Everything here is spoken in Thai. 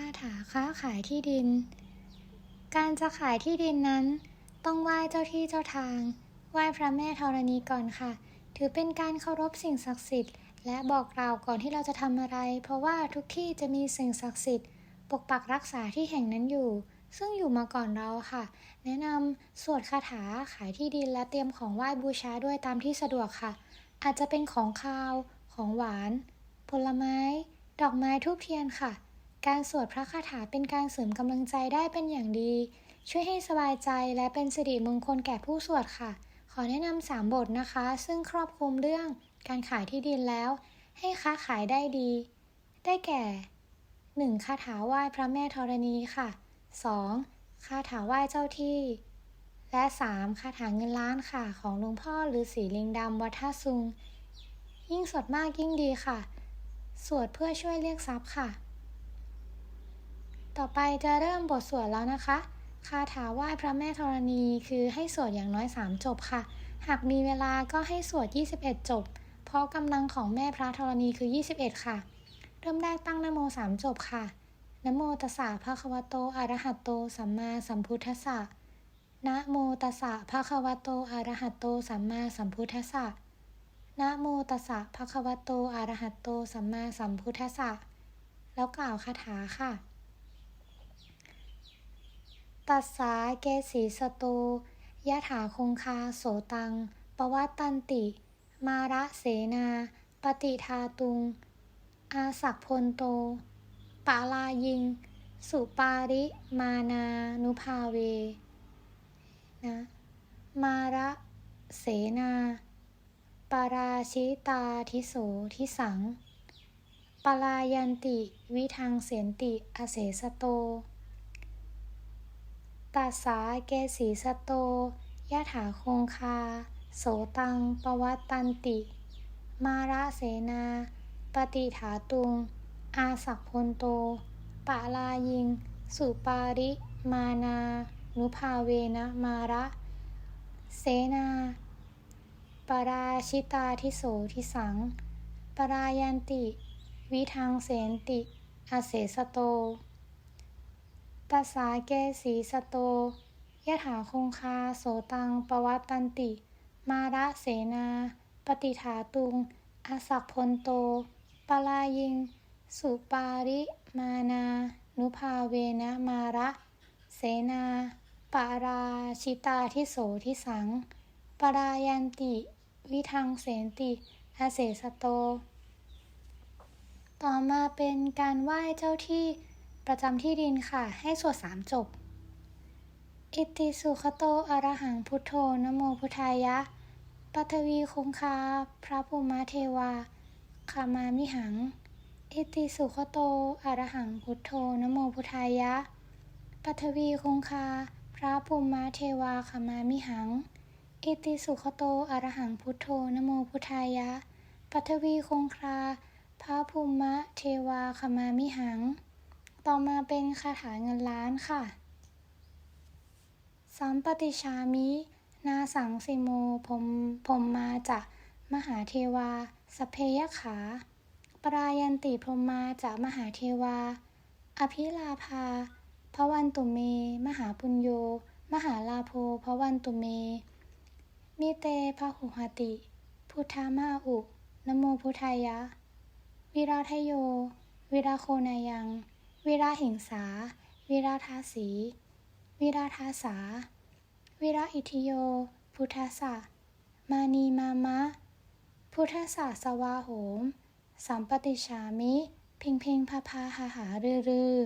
าถาค้าขายที่ดิน การจะขายที่ดินนั้น ต้องไหว้เจ้าที่เจ้าทาง ไหว้พระแม่ธรณีก่อนค่ะ ถือเป็นการเคารพสิ่งศักดิ์สิทธิ์ และบอกกล่าวก่อนที่เราจะทำอะไร เพราะว่าทุกที่จะมีสิ่งศักดิ์สิทธิ์ ปกปักรักษาที่แห่งนั้นอยู่ ซึ่งอยู่มาก่อนเราค่ะ แนะนำสวดคาถาขายที่ดินและเตรียมของไหว้บูชาด้วยตามที่สะดวกค่ะ อาจจะเป็นของคาว ของหวาน ผลไม้ ดอกไม้ทูบเทียนค่ะ การสวดพระคาถาเป็นการเสริมกำลังใจได้เป็นอย่างดี ช่วยให้สบายใจและเป็นสิริมงคลแก่ผู้สวดค่ะ ขอแนะนำสามบทนะคะ ซึ่งครอบคลุมเรื่องการขายที่ดินแล้ว ให้ค้าขายได้ดี ได้แก่ 1. คาถาไหว้พระแม่ธรณีค่ะ 2. คาถาไหว้เจ้าที่ และ 3. คาถาเงินล้านค่ะ ของหลวงพ่อฤาษีลิงดำวัดท่าซุง ยิ่งสดมากยิ่งดีค่ะ สวดเพื่อช่วยเรียกทรัพย์ค่ะ ต่อไปจะเริ่มบทสวดแล้วนะคะ คาถาไหว้พระแม่ธรณีคือให้สวดอย่างน้อย 3 จบค่ะ หากมีเวลาก็ให้สวด 21 จบ เพราะกำลังของแม่พระธรณีคือ 21 ค่ะ เริ่มแรกตั้งนโม 3 จบค่ะนโมตัสสะภะคะวะโตอะระหะโต สัมมาสัมพุทธัสสะนะโมตัสสะภะคะวะโตอะระหะโต สัมมาสัมพุทธัสสะนะโมตัสสะภะคะวะโตอะระหะโต สัมมาสัมพุทธัสสะแล้วกล่าวคาถาค่ะ ตัสสาเกสีสโตยะถาคงคาโสตัง ปวัตตันติ มาระเสนา ปฏิทาตุง อาศักพลโต ปาลายิง สุปาริมานานุภาเว นะ มาระเสนา ปาราชิตาทิโสทิสัง ปลายันติ วิทังเสนติ อเสสโต ตัสสาเกสีสโตยะถาคงคา โสตังปวัตตันติ มาระเสนา ปฏิถาตุง อาศักพลโต ปะลายิง สุปาริมานา นุภาเวนะมาระ เสนา ปราชิตาทิโสทิสัง ปรายันติ วิทังเสนติ อาเสสโต ตัสสาเกสีสโตยะถาคงคาโสตังปวัตตันติ มาระเสนา ปฏิถาตุง อาศักพลโต ปลายิง สุปาริมานา นุภาเวนะมาระเสนาปาราชิตาทิโสทิสัง ปรายันติ วิทังเสนติอาเสสโต ต่อมาเป็นการไหว้เจ้าที่ ประจำที่ดินค่ะ ให้สวดสามจบ อิติสุขโตอระหังพุทโธนโมพุทธายะ ปัทวีคงคา พระภูมิเทวาขามามิหัง อิติสุขโตอระหังพุทโธนโมพุทธายะ ปัทวีคงคา พระภูมิเทวาขามามิหัง อิติสุขโตอระหังพุทโธนโมพุทธายะ ปัทวีคงคาพระภูมิเทวาขามามิหัง ต่อมาเป็นคาถาเงินล้านค่ะ สัมปติชามิ นาสังสิโมพรหมพมมาจะมหาเทวา สเพยขา ปรายันติพรหมมาจะมหาเทวา อภิลาภาพระวันตุเม มหาปุญโย มหาลาโภพระวันตุเม มิเตพะหุหติ พุทธามาอุ นโมพุทธายะ วิราทโย วิราโคนายัง วิราหิงสา วิราทาสี วิราทาสา วิราอิทิโย พุทธสะมานีมามะ พุทธสะสวาโหม สัมปติชามิ เพ่งเพ่งพาพาหาหารือรือ